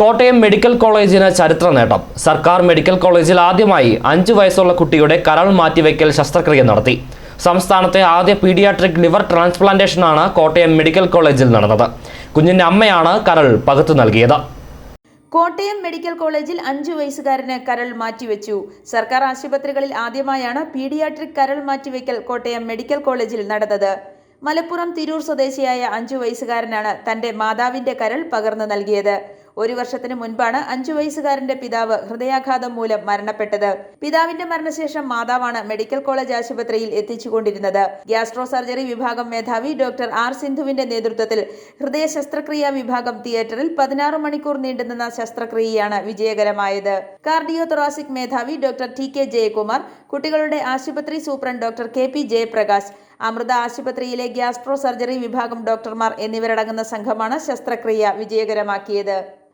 Kottayam medical കോളേജിന് ചരിത്ര നേട്ടം. സർക്കാർ മെഡിക്കൽ കോളേജിൽ ആദ്യമായി അഞ്ചു വയസ്സുള്ള കുട്ടിയുടെ കരൾ മാറ്റിവെക്കൽ ശസ്ത്രക്രിയ നടത്തി. സംസ്ഥാനത്തെ ആദ്യ പീഡിയാട്രിക് ലിവർ ട്രാൻസ്പ്ലാന്റേഷനാണ് കോട്ടയം മെഡിക്കൽ കോളേജിൽ നടന്നത്. കുഞ്ഞിന്റെ അമ്മയാണ് കരൾ പകുത്തു നൽകിയത്. കോട്ടയം മെഡിക്കൽ കോളേജിൽ അഞ്ചു വയസ്സുകാരന് കരൾ മാറ്റിവെച്ചു. സർക്കാർ ആശുപത്രികളിൽ ആദ്യമായാണ് പീഡിയാട്രിക് കരൾ മാറ്റിവെക്കൽ കോട്ടയം മെഡിക്കൽ കോളേജിൽ നടന്നത്. മലപ്പുറം തിരൂർ സ്വദേശിയായ അഞ്ചു വയസ്സുകാരനാണ് തന്റെ മാതാവിന്റെ കരൾ പകർന്നു നൽകിയത്. ഒരു വർഷത്തിന് മുൻപാണ് അഞ്ചു വയസ്സുകാരന്റെ പിതാവ് ഹൃദയാഘാതം മൂലം മരണപ്പെട്ടത്. പിതാവിന്റെ മരണശേഷം മാതാവാണ് മെഡിക്കൽ കോളേജ് ആശുപത്രിയിൽ എത്തിച്ചുകൊണ്ടിരുന്നത്. ഗ്യാസ്ട്രോ സർജറി വിഭാഗം മേധാവി ഡോക്ടർ ആർ സിന്ധുവിന്റെ നേതൃത്വത്തിൽ ഹൃദയ ശസ്ത്രക്രിയാ വിഭാഗം തിയേറ്ററിൽ പതിനാറ് മണിക്കൂർ നീണ്ടുനിന്ന ശസ്ത്രക്രിയയാണ് വിജയകരമായത്. കാർഡിയോ തൊറാസിക് മേധാവി ഡോക്ടർ ടി കെ ജയകുമാർ കുട്ടികളുടെ ആശുപത്രി superintendent doctor K P Jayaprakash Amrita ആശുപത്രിയിലെ ഗ്യാസ്ട്രോ സർജറി വിഭാഗം ഡോക്ടർമാർ എന്നിവരടങ്ങുന്ന സംഘമാണ് ശസ്ത്രക്രിയ വിജയകരമാക്കിയത്.